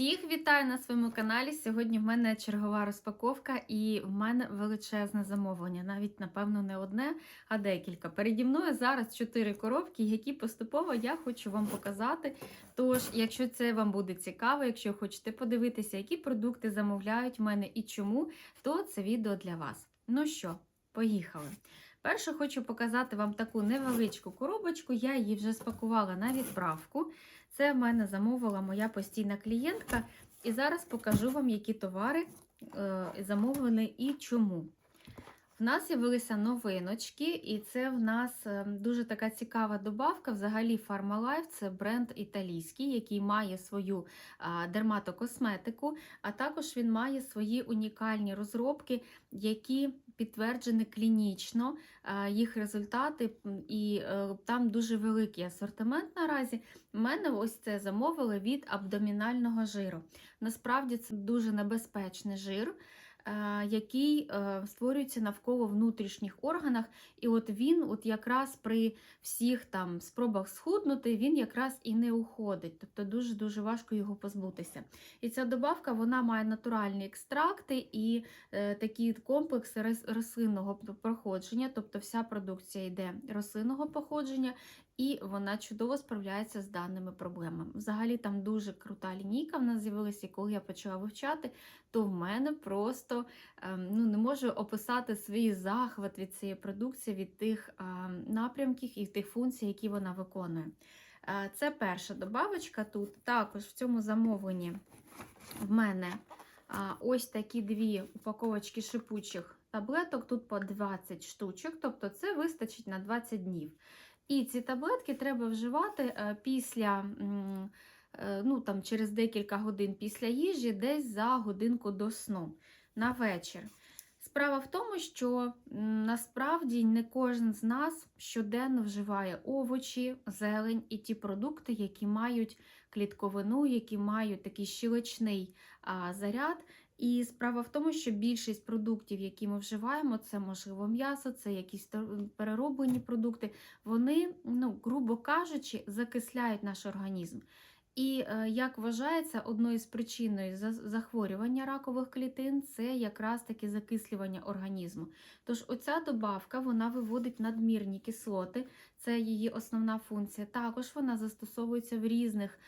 Всіх вітаю на своєму каналі. Сьогодні в мене чергова розпаковка і в мене величезне замовлення. Навіть, напевно, не одне, а декілька. Переді мною зараз чотири коробки, які поступово я хочу вам показати. Тож, якщо це вам буде цікаво, якщо хочете подивитися, які продукти замовляють в мене і чому, то це відео для вас. Ну що, поїхали! Перше хочу показати вам таку невеличку коробочку, я її вже спакувала на відправку. Це в мене замовила моя постійна клієнтка. І зараз покажу вам, які товари е, замовлені і чому. В нас з'явилися новиночки, і це в нас е, дуже така цікава добавка. Взагалі, Pharmalife – це бренд італійський, який має свою дерматокосметику, а також він має свої унікальні розробки, які підтверджені клінічно, їх результати, і е, там дуже великий асортимент наразі. Мене ось це замовили від абдомінального жиру. Насправді це дуже небезпечний жир. Е, який е, створюється навколо внутрішніх органах. І от він, от якраз при всіх там спробах схуднути, він якраз і не уходить. Тобто дуже-дуже важко його позбутися. І ця добавка вона має натуральні екстракти і е, такі комплекси рослинного проходження, тобто вся продукція йде рослинного походження, і вона чудово справляється з даними проблемами. Взагалі, там дуже крута лінійка в нас з'явилася, і коли я почала вивчати, то в мене просто ем, ну, не можу описати свій захват від цієї продукції, від тих ем, напрямків і тих функцій, які вона виконує. Е, це перша добавочка тут. Також в цьому замовленні в мене ось такі дві упаковочки шипучих таблеток, тут по 20 штучок, тобто це вистачить на 20 днів. І ці таблетки треба вживати е, після, е, ну, там, через декілька годин після їжі, десь за годинку до сну на вечір. Справа в тому, що насправді не кожен з нас щоденно вживає овочі, зелень і ті продукти, які мають клітковину, які мають такий щелочний заряд. І справа в тому, що більшість продуктів, які ми вживаємо, це можливо м'ясо, це якісь перероблені продукти, вони, ну, грубо кажучи, закисляють наш організм. І, е, як вважається, одною з причин захворювання ракових клітин це якраз таки закислювання організму. Тож оця добавка вона виводить надмірні кислоти, це її основна функція. Також вона застосовується в різних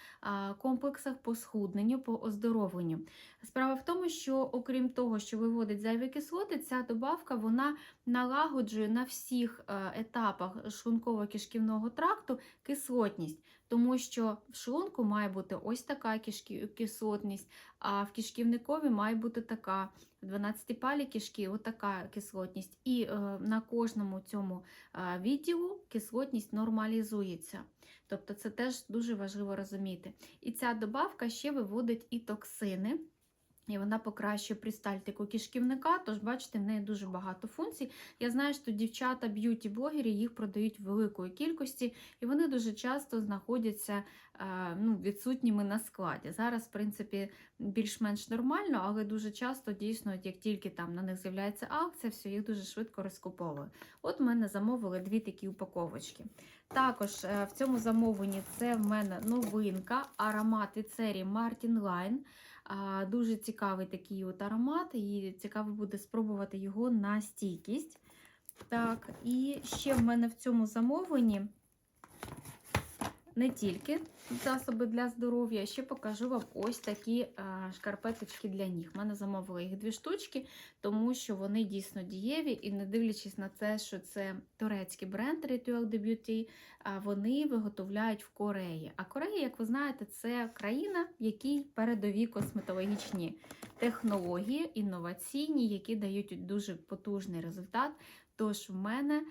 комплексах по схудненню, по оздоровленню. Справа в тому, що, окрім того, що виводить зайві кислоти, ця добавка вона налагоджує на всіх е, етапах шлунково-кишківного тракту кислотність, тому що в шлунку має бути ось така кислотність, а в кишківникові має бути така. В 12 палі кишки отака кислотність. І е, на кожному цьому е, відділу кислотність нормалізується. Тобто це теж дуже важливо розуміти. І ця добавка ще виводить і токсини. І вона покращує пристальтику кишківника, тож, бачите, в неї дуже багато функцій. Я знаю, що дівчата, б'юті-блогери їх продають в великої кількості, і вони дуже часто знаходяться е, ну, відсутніми на складі. Зараз, в принципі, більш-менш нормально, але дуже часто, дійсно, як тільки там на них з'являється акція, все, їх дуже швидко розкуповують. От в мене замовили дві такі упаковочки. Також е, в цьому замовленні це в мене новинка, аромат від серії Martin Line. Дуже цікавий такий от аромат, і цікаво буде спробувати його на стійкість. Так, і ще в мене в цьому замовленні не тільки засоби для здоров'я, ще покажу вам ось такі шкарпеточки для ніг. У мене замовили їх дві штучки, тому що вони дійсно дієві, і не дивлячись на це, що це турецький бренд Ritual de вони виготовляють в Кореї. А Корея, як ви знаєте, це країна, в якій передові косметологічні технології, інноваційні, які дають дуже потужний результат. Тож в мене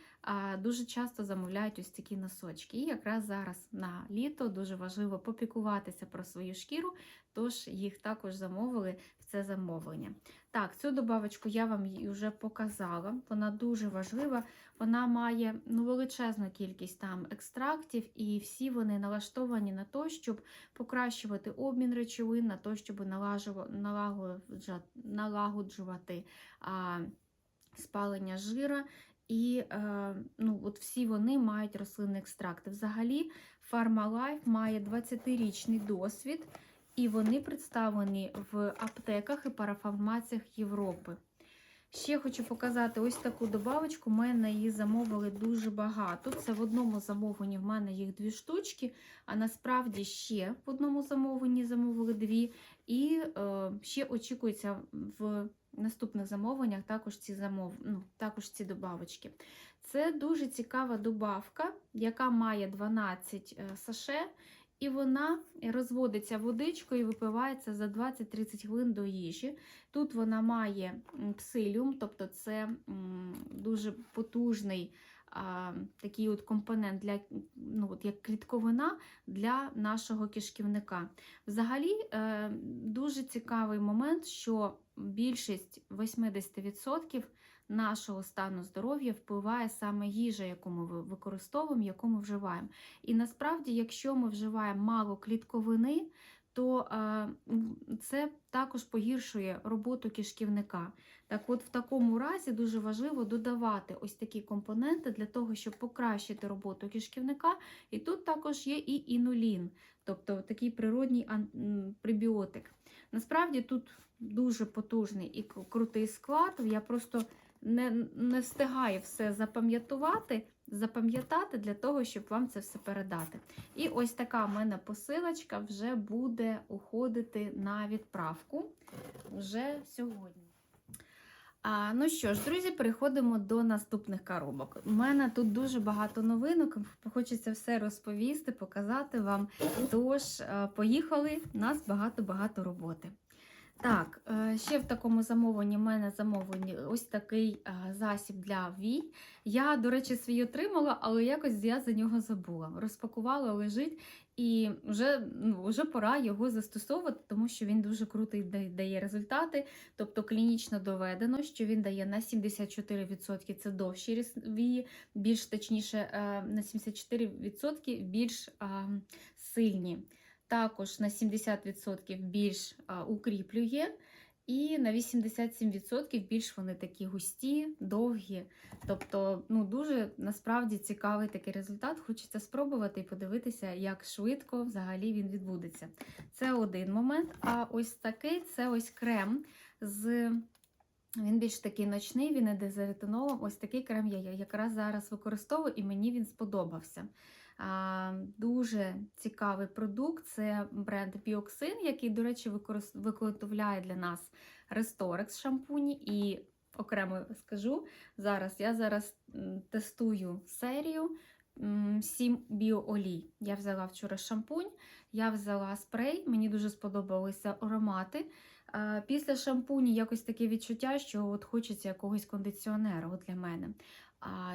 дуже часто замовляють ось такі носочки. І якраз зараз на літо дуже важливо попікуватися про свою шкіру, тож їх також замовили в це замовлення. Так, цю добавочку я вам вже показала, вона дуже важлива. Вона має ну, величезну кількість там екстрактів, і всі вони налаштовані на те, щоб покращувати обмін речовин, на те, щоб налагоджувати. А, спалення жира, і е, ну, от всі вони мають рослинні екстракти. Взагалі, Pharmalife має 20-річний досвід. і вони представлені в аптеках і парафармаціях Європи. Ще хочу показати ось таку добавочку. У мене її замовили дуже багато. Це в одному замовленні в мене їх дві штучки, а насправді ще в одному замовленні замовили дві. І е, ще очікується в наступних замовленнях також ці замов... ну, також ці добавочки. Це дуже цікава добавка, яка має 12 е, саше, і вона розводиться водичкою і випивається за 20-30 хвилин до їжі. Тут вона має псиліум, тобто це дуже потужний а, такий от компонент для, ну, от як клітковина для нашого кишківника. Взагалі, е, дуже цікавий момент, що більшість 80% нашого стану здоров'я впливає саме їжа, яку ми ви- використовуємо, яку ми вживаємо. І насправді, якщо ми вживаємо мало клітковини, то е, це також погіршує роботу кишківника. Так от, в такому разі дуже важливо додавати ось такі компоненти для того, щоб покращити роботу кишківника. І тут також є і інулін, тобто такий природній пребіотик. Насправді тут дуже потужний і крутий склад. Я просто не, не встигаю все запам'ятувати, запам'ятати для того, щоб вам це все передати. І ось така в мене посилочка вже буде уходити на відправку вже сьогодні. А, ну що ж, друзі, переходимо до наступних коробок. У мене тут дуже багато новинок, хочеться все розповісти, показати вам. Тож, е, поїхали, у нас багато-багато роботи. Так, е, ще в такому замовленні в мене замовлені ось такий е, засіб для вій. Я, до речі, свій отримала, але якось я за нього забула. Розпакувала, лежить, і вже, ну, вже пора його застосовувати, тому що він дуже крутий дає результати. Тобто клінічно доведено, що він дає на 74% це довші вії, більш точніше, е, на 74% більш е, сильні також на 70% більш укріплює, і на 87% більш вони такі густі, довгі. Тобто, ну, дуже насправді цікавий такий результат. Хочеться спробувати і подивитися, як швидко взагалі він відбудеться. Це один момент. А ось такий це ось крем з. Він більш такий ночний, він іде за ретинолом. Ось такий крем я якраз зараз використовую, і мені він сподобався. Дуже цікавий продукт. Це бренд Біоксин, який, до речі, виготовляє для нас Restorex шампуні. І окремо скажу, зараз я зараз тестую серію 7 біоолій. Я взяла вчора шампунь, я взяла спрей, мені дуже сподобалися аромати. Після шампуні якось таке відчуття, що от хочеться якогось кондиціонера от для мене.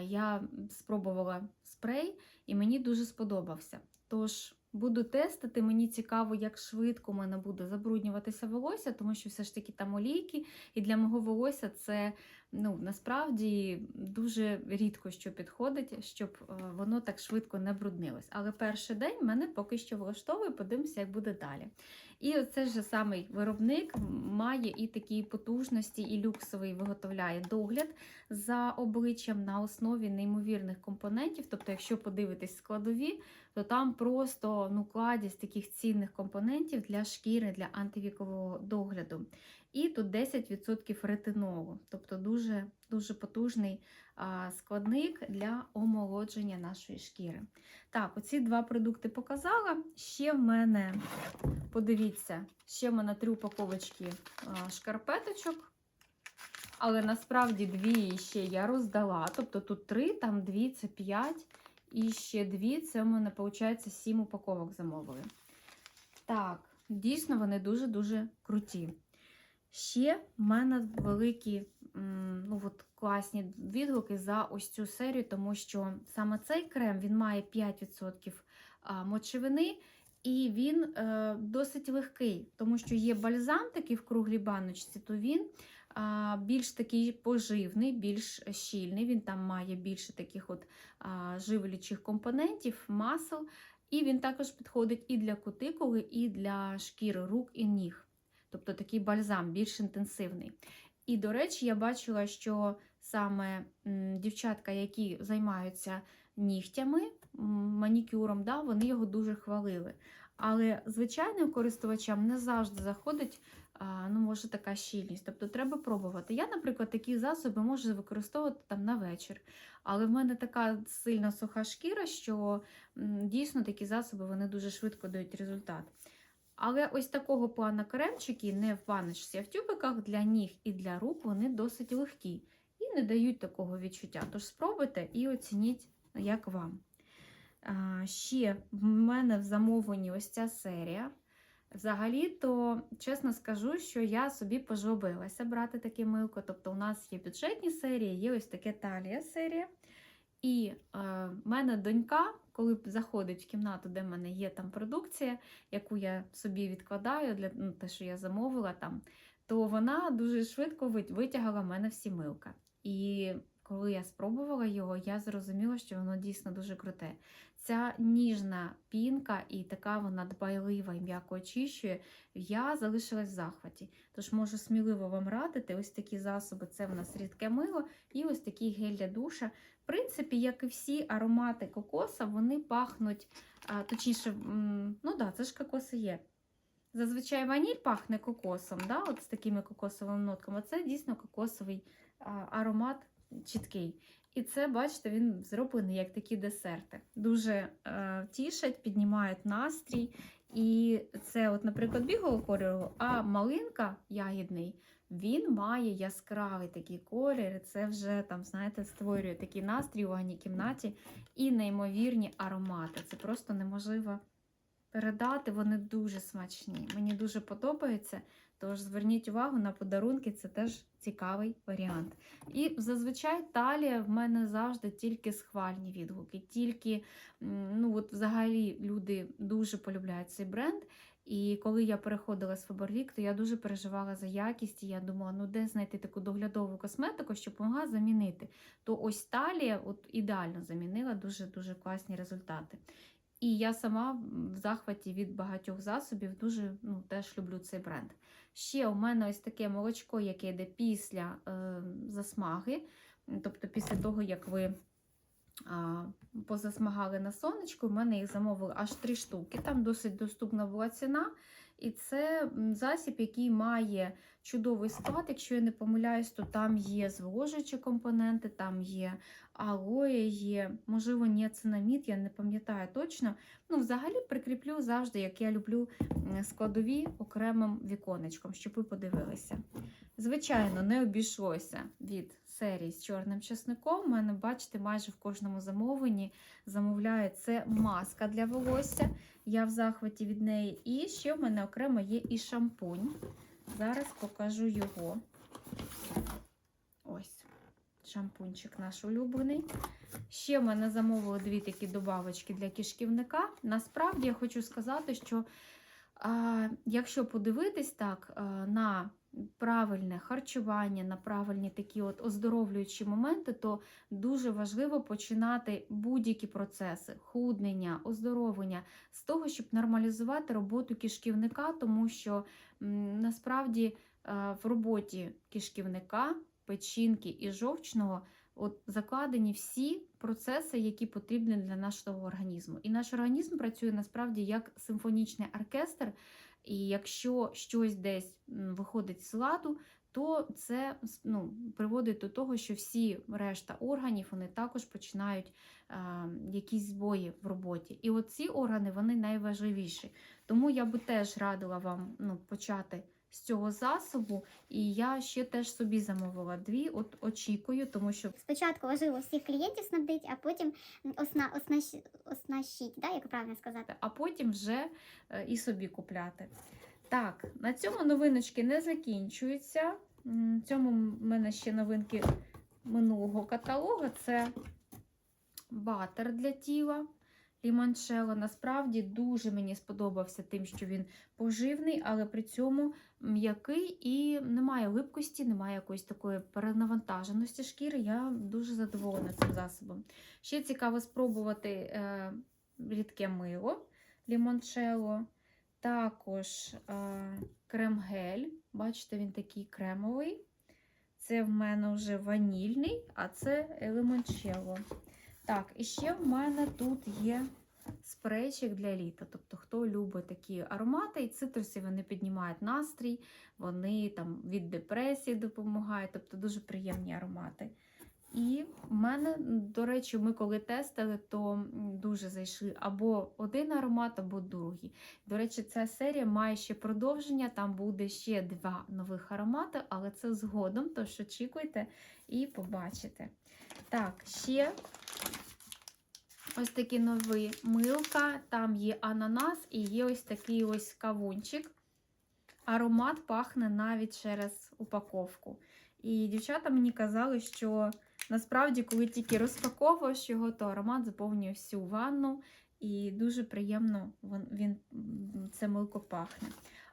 Я спробувала спрей і мені дуже сподобався. Тож буду тестити. Мені цікаво, як швидко у мене буде забруднюватися волосся, тому що все ж таки там олійки, і для мого волосся це ну, насправді дуже рідко що підходить, щоб е, воно так швидко не бруднилось. Але перший день мене поки що влаштовує, подивимося, як буде далі. І оце ж самий виробник має і такі потужності, і люксовий виготовляє догляд за обличчям на основі неймовірних компонентів. Тобто, якщо подивитись складові, то там просто ну, кладість таких цінних компонентів для шкіри, для антивікового догляду. І тут 10% ретинолу, тобто дуже, дуже потужний складник для омолодження нашої шкіри. Так, оці два продукти показала. Ще в мене, подивіться, ще в мене три упаковочки шкарпеточок. Але насправді дві ще я роздала. Тобто тут три, там дві це п'ять. І ще дві, це у мене, виходить, сім упаковок замовили. Так, дійсно, вони дуже-дуже круті. Ще в мене великі ну, от, класні відгуки за ось цю серію, тому що саме цей крем він має 5% мочевини, і він е, досить легкий, тому що є бальзам такий в круглій баночці, то він більш такий поживний, більш щільний. Він там має більше таких от а, живлячих компонентів, масел. І він також підходить і для кутикули, і для шкіри рук і ніг. Тобто такий бальзам більш інтенсивний. І, до речі, я бачила, що саме дівчатка, які займаються нігтями, манікюром, да, вони його дуже хвалили. Але звичайним користувачам не завжди заходить ну, може така щільність. Тобто треба пробувати. Я, наприклад, такі засоби можу використовувати там на вечір. Але в мене така сильна суха шкіра, що дійсно такі засоби вони дуже швидко дають результат. Але ось такого плану кремчики не в баночці, а в тюбиках для ніг і для рук вони досить легкі і не дають такого відчуття. Тож спробуйте і оцініть, як вам. Ще в мене в замовленні ось ця серія. Взагалі-то, чесно скажу, що я собі пожлобилася брати таке милко. Тобто, у нас є бюджетні серії, є ось таке талія серія. І е, в мене донька, коли заходить в кімнату, де в мене є там продукція, яку я собі відкладаю для ну, те, що я замовила там, то вона дуже швидко витягала в мене всі милка. І коли я спробувала його, я зрозуміла, що воно дійсно дуже круте. Ця ніжна пінка і така вона дбайлива і м'яко очищує, я залишилась в захваті. Тож можу сміливо вам радити ось такі засоби. Це в нас рідке мило і ось такий гель для душа. В принципі, як і всі аромати кокоса, вони пахнуть, точніше, ну да, це ж кокоси є. Зазвичай ваніль пахне кокосом, да, от з такими кокосовими нотками. Це дійсно кокосовий аромат чіткий. І це, бачите, він зроблений як такі десерти. Дуже е, тішать, піднімають настрій. І це, от, наприклад, бігового кольору, а малинка ягідний, він має яскравий такий колір. Це вже там, знаєте, створює такий настрій у ванній кімнаті і неймовірні аромати. Це просто неможливо передати. Вони дуже смачні. Мені дуже подобається. Тож зверніть увагу на подарунки, це теж цікавий варіант. І зазвичай талія в мене завжди тільки схвальні відгуки, тільки ну от взагалі люди дуже полюбляють цей бренд. І коли я переходила з Faberlic, то я дуже переживала за якість, і я думала, ну де знайти таку доглядову косметику, щоб могла замінити. То ось талія от ідеально замінила дуже дуже класні результати. І я сама в захваті від багатьох засобів дуже ну, теж люблю цей бренд. Ще у мене ось таке молочко, яке йде після е, засмаги, тобто після того, як ви а, позасмагали на сонечку, в мене їх замовили аж три штуки. Там досить доступна була ціна. І це засіб, який має чудовий склад. Якщо я не помиляюсь, то там є зволожуючі компоненти, там є алоє, є, можливо, ніацинамід, я не пам'ятаю точно. Ну, взагалі прикріплю завжди, як я люблю складові окремим віконечком, щоб ви подивилися. Звичайно, не обійшлося від серії з чорним чесником. У мене, бачите, майже в кожному замовленні замовляю це маска для волосся. Я в захваті від неї. І ще в мене окремо є і шампунь. Зараз покажу його. Ось, шампунчик наш улюблений. Ще в мене замовили дві такі добавочки для кишківника. Насправді я хочу сказати, що а, якщо подивитись так а, на правильне харчування, на правильні такі от оздоровлюючі моменти, то дуже важливо починати будь-які процеси, худнення, оздоровлення з того, щоб нормалізувати роботу кишківника, тому що насправді е, в роботі кишківника, печінки і жовчного от закладені всі процеси, які потрібні для нашого організму. І наш організм працює насправді як симфонічний оркестр. І якщо щось десь виходить з ладу, то це ну, приводить до того, що всі решта органів вони також починають е, якісь збої в роботі. І от ці органи вони найважливіші. Тому я би теж радила вам ну, почати з цього засобу. І я ще теж собі замовила дві. От очікую, тому що Спочатку важливо всіх клієнтів снабдити, а потім осна, оснащ, оснащить, да, як правильно сказати. а потім вже е, і собі купляти. Так, на цьому новиночки не закінчуються. В цьому в мене ще новинки минулого каталогу. Це батер для тіла. Ліманчело насправді дуже мені сподобався тим, що він поживний, але при цьому м'який і немає липкості, немає якоїсь такої перенавантаженості шкіри. Я дуже задоволена цим засобом. Ще цікаво спробувати е, рідке мило лімончело. Також е, крем-гель. Бачите, він такий кремовий. Це в мене вже ванільний, а це лимончело. Так, і ще в мене тут є спрейчик для літа. Тобто, хто любить такі аромати, і цитруси вони піднімають настрій, вони там від депресії допомагають, тобто дуже приємні аромати. І в мене, до речі, ми коли тестили, то дуже зайшли або один аромат, або другий. До речі, ця серія має ще продовження, там буде ще два нових аромати, але це згодом, тож очікуйте і побачите. Так, ще ось такі нові милка, там є ананас і є ось такий ось кавунчик. Аромат пахне навіть через упаковку. І дівчата мені казали, що насправді, коли тільки розпаковуєш його, то аромат заповнює всю ванну, і дуже приємно він, він це милко пахне.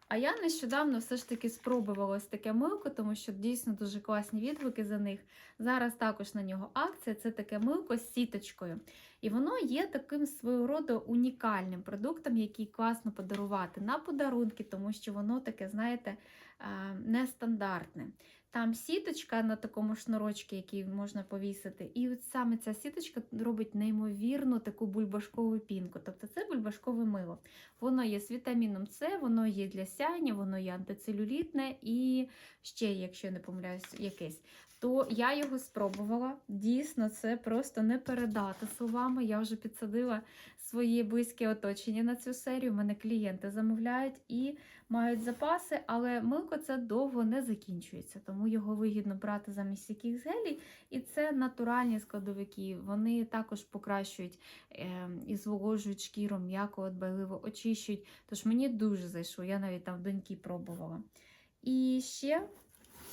А я нещодавно все ж таки спробувала ось таке милко, тому що дійсно дуже класні відгуки за них. Зараз також на нього акція. Це таке милко з сіточкою. І воно є таким свого роду унікальним продуктом, який класно подарувати на подарунки, тому що воно таке, знаєте, е, нестандартне. Там сіточка на такому шнурочку, який можна повісити. І от саме ця сіточка робить неймовірну таку бульбашкову пінку. Тобто це бульбашкове мило. Воно є з вітаміном С, воно є для сяння, воно є антицелюлітне і ще, якщо я не помиляюсь, якесь. То я його спробувала. Дійсно, це просто не передати словами. Я вже підсадила своє близьке оточення на цю серію. У мене клієнти замовляють і мають запаси, але милко це довго не закінчується, тому його вигідно брати замість яких гелій. І це натуральні складовики. Вони також покращують е, і зволожують шкіру, м'яко, дбайливо очищують. Тож мені дуже зайшло, я навіть там доньки пробувала. І ще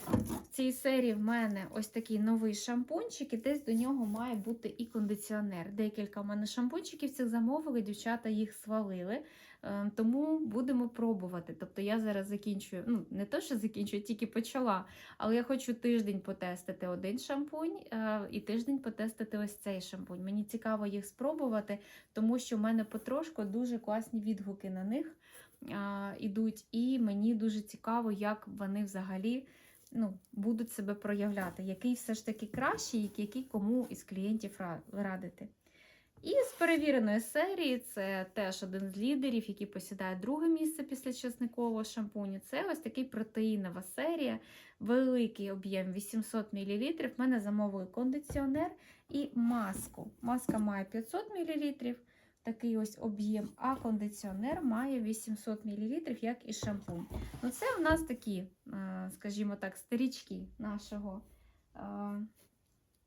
в цій серії в мене ось такий новий шампунчик, і десь до нього має бути і кондиціонер. Декілька в мене шампунчиків цих замовили, дівчата їх свалили. Е, Тому будемо пробувати. Тобто я зараз закінчую, ну не то, що закінчую, тільки почала. Але я хочу тиждень потестити один шампунь е, і тиждень потестити ось цей шампунь. Мені цікаво їх спробувати, тому що в мене потрошку дуже класні відгуки на них а, ідуть, і мені дуже цікаво, як вони взагалі ну, будуть себе проявляти, який все ж таки кращий, який кому із клієнтів радити. І з перевіреної серії це теж один з лідерів, який посідає друге місце після чесникового шампуню. Це ось такий протеїнова серія, великий об'єм 800 мл. В мене замовили кондиціонер і маску. Маска має 500 мл, такий ось об'єм, а кондиціонер має 800 мл, як і шампунь. Ну, це у нас такі, е, скажімо так, старічки нашого е,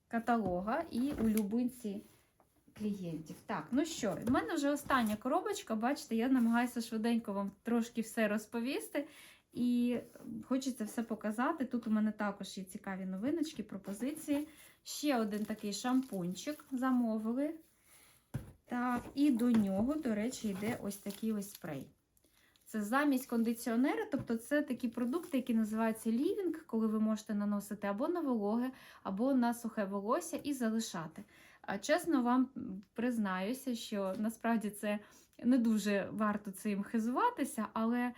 каталога і улюбленці клієнтів. Так, ну що, в мене вже остання коробочка. Бачите, я намагаюся швиденько вам трошки все розповісти. І хочеться все показати. Тут у мене також є цікаві новиночки, пропозиції. Ще один такий шампунчик замовили. Так, і до нього, до речі, йде ось такий ось спрей. Це замість кондиціонера, тобто це такі продукти, які називаються лівінг, коли ви можете наносити або на вологе, або на сухе волосся і залишати. А чесно вам признаюся, що насправді це не дуже варто цим хизуватися, але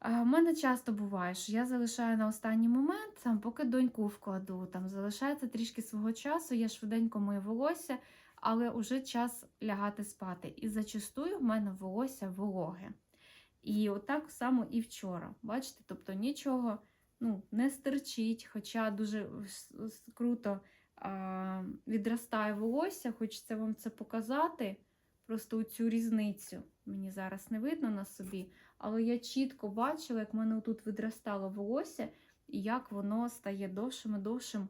в мене часто буває, що я залишаю на останній момент, там, поки доньку вкладу, там залишається трішки свого часу, я швиденько мию волосся, але вже час лягати спати. І зачастую в мене волосся вологе. І отак само і вчора. Бачите, тобто нічого ну, не стерчить, хоча дуже круто а, відростає волосся, хочеться вам це показати. Просто цю різницю мені зараз не видно на собі, але я чітко бачила, як в мене тут відростало волосся і як воно стає довшим і довшим.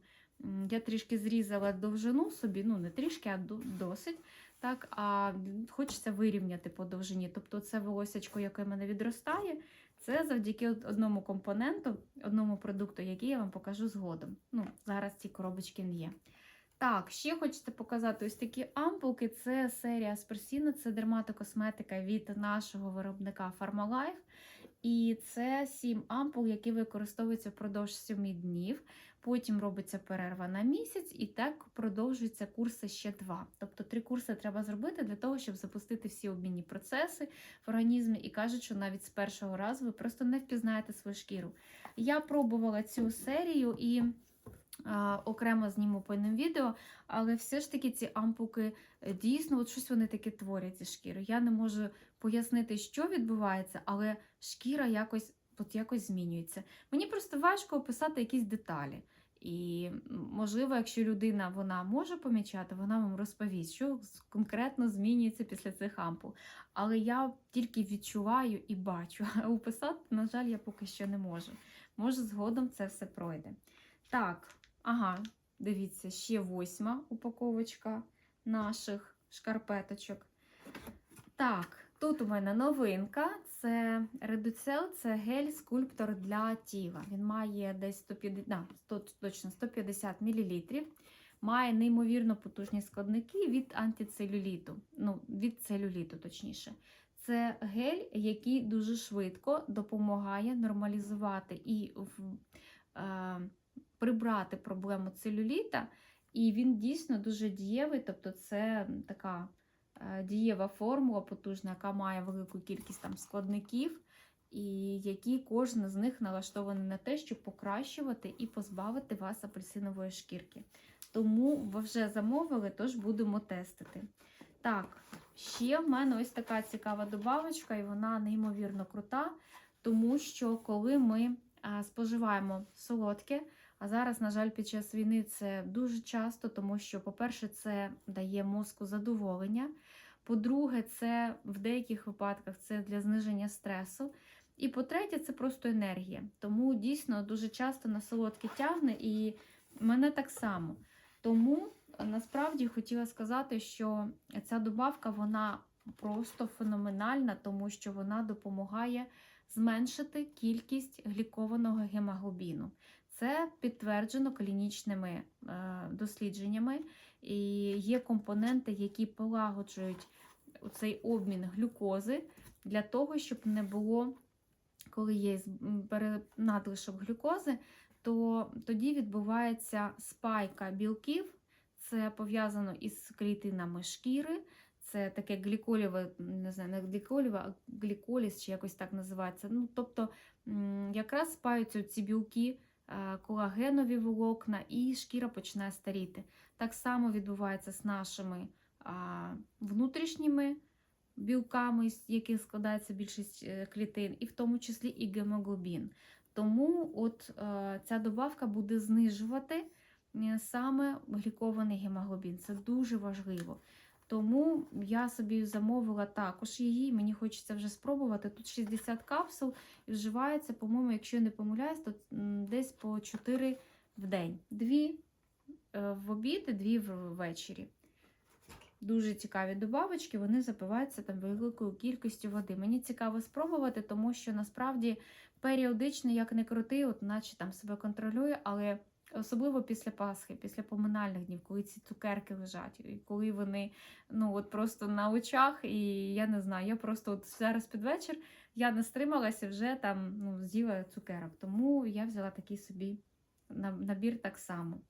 Я трішки зрізала довжину собі, ну не трішки, а досить. Так, а хочеться вирівняти по довжині. Тобто це волосячко, яке в мене відростає, це завдяки одному компоненту, одному продукту, який я вам покажу згодом. Ну, зараз ці коробочки не є. Так, ще хочете показати ось такі ампулки. Це серія Асперсіна, це дерматокосметика від нашого виробника Pharmalife. І це 7 ампул, які використовуються впродовж 7 днів. Потім робиться перерва на місяць, і так продовжуються курси ще два. Тобто три курси треба зробити для того, щоб запустити всі обмінні процеси в організмі. І кажуть, що навіть з першого разу ви просто не впізнаєте свою шкіру. Я пробувала цю серію і окремо зніму по ним відео, але все ж таки ці ампуки е, дійсно от щось вони таке творять зі шкірою. Я не можу пояснити, що відбувається, але шкіра якось, от якось змінюється. Мені просто важко описати якісь деталі. І можливо, якщо людина вона може помічати, вона вам розповість, що конкретно змінюється після цих ампул. Але я тільки відчуваю і бачу. А описати, на жаль, я поки що не можу. Може, згодом це все пройде. Так, ага, дивіться, ще восьма упаковочка наших шкарпеточок. Так, тут у мене новинка. Це редуцел, це гель скульптор для тіла. Він має десь 150, да, 100, точно 150 мл. Має неймовірно потужні складники від антицелюліту. Ну, від целюліту, точніше. Це гель, який дуже швидко допомагає нормалізувати і е, прибрати проблему целюліта. І він дійсно дуже дієвий, тобто це така дієва формула потужна, яка має велику кількість там складників, і які кожен з них налаштований на те, щоб покращувати і позбавити вас апельсинової шкірки. Тому ви вже замовили, тож будемо тестити. Так, ще в мене ось така цікава добавочка, і вона неймовірно крута, тому що коли ми споживаємо солодке, а зараз, на жаль, під час війни це дуже часто, тому що, по-перше, це дає мозку задоволення. По-друге, це в деяких випадках це для зниження стресу. І по-третє, це просто енергія. Тому дійсно дуже часто на солодке тягне, і мене так само. Тому е, насправді хотіла сказати, що ця добавка вона просто феноменальна, тому що вона допомагає зменшити кількість глікованого гемоглобіну. Це підтверджено клінічними е, дослідженнями, і є компоненти, які полагоджують цей обмін глюкози для того, щоб не було, коли є надлишок глюкози, то тоді відбувається спайка білків. Це пов'язано із клітинами шкіри. Це таке гліколіве, не знаю, не гліколіве, а гліколіз, чи якось так називається. Ну, тобто якраз спаються ці білки, колагенові волокна, і шкіра починає старіти. Так само відбувається з нашими внутрішніми білками, з яких складається більшість е, клітин, і в тому числі і гемоглобін. Тому от е, ця добавка буде знижувати е, саме глікований гемоглобін. Це дуже важливо. Тому я собі замовила також її. Мені хочеться вже спробувати. Тут 60 капсул і вживається, по-моєму, якщо я не помиляюсь, то десь по 4 в день. Дві е, в обід і дві ввечері. Дуже цікаві добавочки, вони запиваються там великою кількістю води. Мені цікаво спробувати, тому що насправді періодично, як не крути, от наче там себе контролює, але особливо після Пасхи, після поминальних днів, коли ці цукерки лежать, і коли вони ну от просто на очах, і я не знаю, я просто от зараз під вечір я не стрималася вже там ну, з'їла цукерок. Тому я взяла такий собі на- набір так само.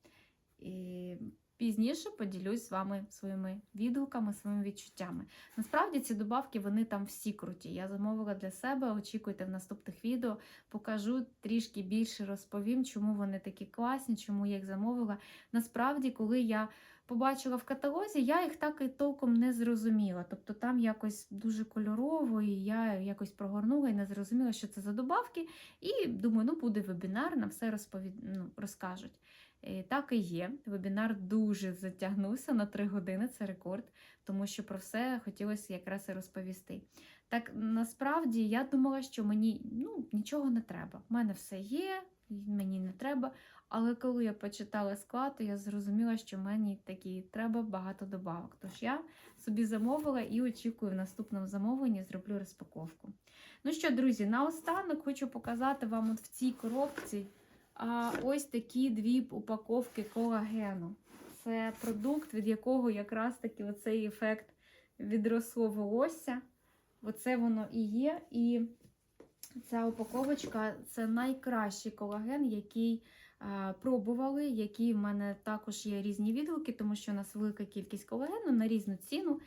І пізніше поділюсь з вами своїми відгуками, своїми відчуттями. Насправді ці добавки вони там всі круті. Я замовила для себе. Очікуйте в наступних відео. Покажу трішки більше розповім, чому вони такі класні, чому я їх замовила. Насправді, коли я побачила в каталозі, я їх так і толком не зрозуміла. Тобто там якось дуже кольорово, і я якось прогорнула і не зрозуміла, що це за добавки. І думаю, ну буде вебінар, на все розповід... ну, розкажуть. І так і є. Вебінар дуже затягнувся на 3 години, це рекорд, тому що про все хотілося якраз і розповісти. Так насправді я думала, що мені ну, нічого не треба. У мене все є, мені не треба. Але коли я почитала склад, то я зрозуміла, що мені такі треба багато добавок. Тож я собі замовила і очікую в наступному замовленні зроблю розпаковку. Ну що, друзі, наостанок хочу показати вам от в цій коробці а, ось такі дві упаковки колагену. Це продукт, від якого якраз таки оцей ефект відросло волосся. Оце воно і є. І ця упаковочка це найкращий колаген, який а, пробували, які в мене також є різні відгуки, тому що у нас велика кількість колагену на різну ціну.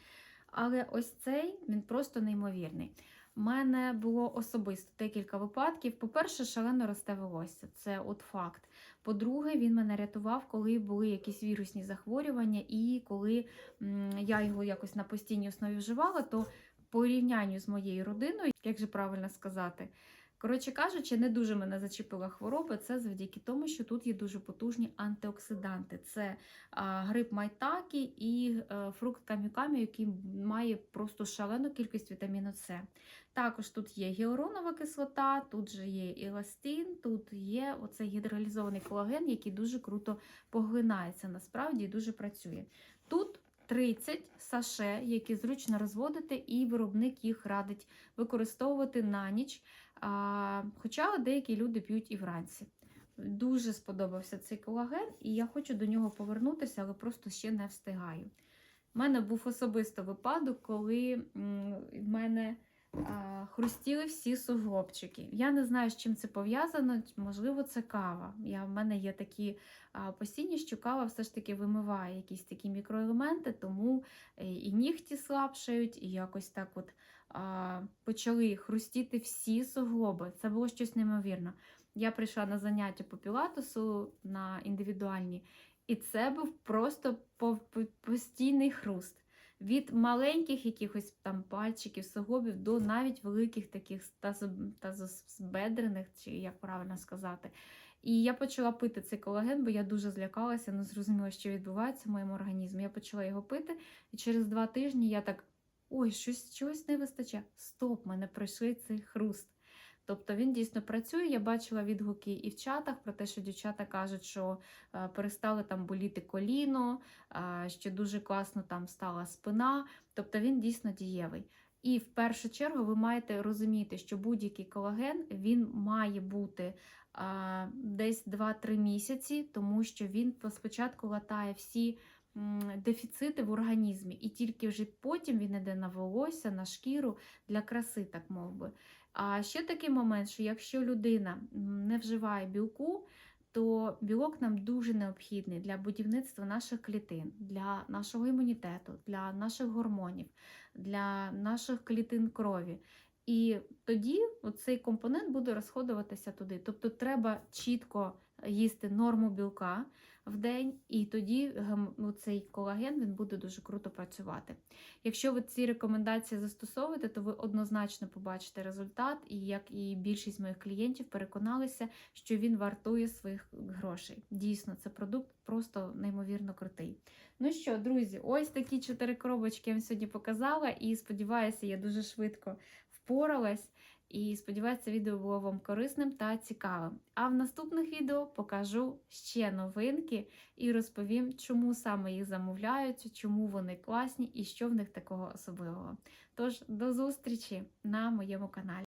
Але ось цей він просто неймовірний. У мене було особисто декілька випадків. По-перше, шалено росте волосся, це от факт. По-друге, він мене рятував, коли були якісь вірусні захворювання, і коли я його якось на постійній основі вживала, то порівнянню з моєю родиною, як же правильно сказати, коротше кажучи, не дуже мене зачепила хвороба. Це завдяки тому, що тут є дуже потужні антиоксиданти. Це а, гриб майтакі і е, фрукт камікамі, який має просто шалену кількість вітаміну С. Також тут є гіалуронова кислота, тут же є еластин, тут є оцей гідролізований колаген, який дуже круто поглинається насправді і дуже працює. Тут 30 саше, які зручно розводити, і виробник їх радить використовувати на ніч. Хоча деякі люди п'ють і вранці. Дуже сподобався цей колаген, і я хочу до нього повернутися, але просто ще не встигаю. У мене був особисто випадок, коли в мене хрустіли всі суглобчики. Я не знаю, з чим це пов'язано, можливо, це кава. Я, в мене є такі постійні, що кава все ж таки вимиває якісь такі мікроелементи, тому е, і нігті слабшають, і якось так от а, почали хрустіти всі суглоби. Це було щось неймовірне. Я прийшла на заняття по пілатусу на індивідуальні, і це був просто по- по- постійний хруст. Від маленьких якихось там пальчиків, суглобів до навіть великих таких тазо- тазобедрених, чи як правильно сказати. І я почала пити цей колаген, бо я дуже злякалася, не зрозуміла, що відбувається в моєму організмі. Я почала його пити, і через два тижні я так: ой, щось чогось не вистачає. Стоп, мене пройшли цей хруст. Тобто він дійсно працює. Я бачила відгуки і в чатах про те, що дівчата кажуть, що е, перестали там боліти коліно, е, що дуже класно там стала спина. Тобто він дійсно дієвий. І в першу чергу ви маєте розуміти, що будь-який колаген він має бути а, десь 2-3 місяці, тому що він спочатку латає всі дефіцити в організмі, і тільки вже потім він йде на волосся, на шкіру для краси, так мов би. А ще такий момент, що якщо людина не вживає білку, то білок нам дуже необхідний для будівництва наших клітин, для нашого імунітету, для наших гормонів, для наших клітин крові. І тоді цей компонент буде розходуватися туди. Тобто треба чітко їсти норму білка в день, і тоді гем- цей колаген він буде дуже круто працювати. Якщо ви ці рекомендації застосовуєте, то ви однозначно побачите результат, і як і більшість моїх клієнтів переконалися, що він вартує своїх грошей. Дійсно, це продукт просто неймовірно крутий. Ну що, друзі, ось такі чотири коробочки я вам сьогодні показала, і сподіваюся, я дуже швидко впоралась. І сподіваюся, відео було вам корисним та цікавим. А в наступних відео покажу ще новинки і розповім, чому саме їх замовляють, чому вони класні і що в них такого особливого. Тож до зустрічі на моєму каналі.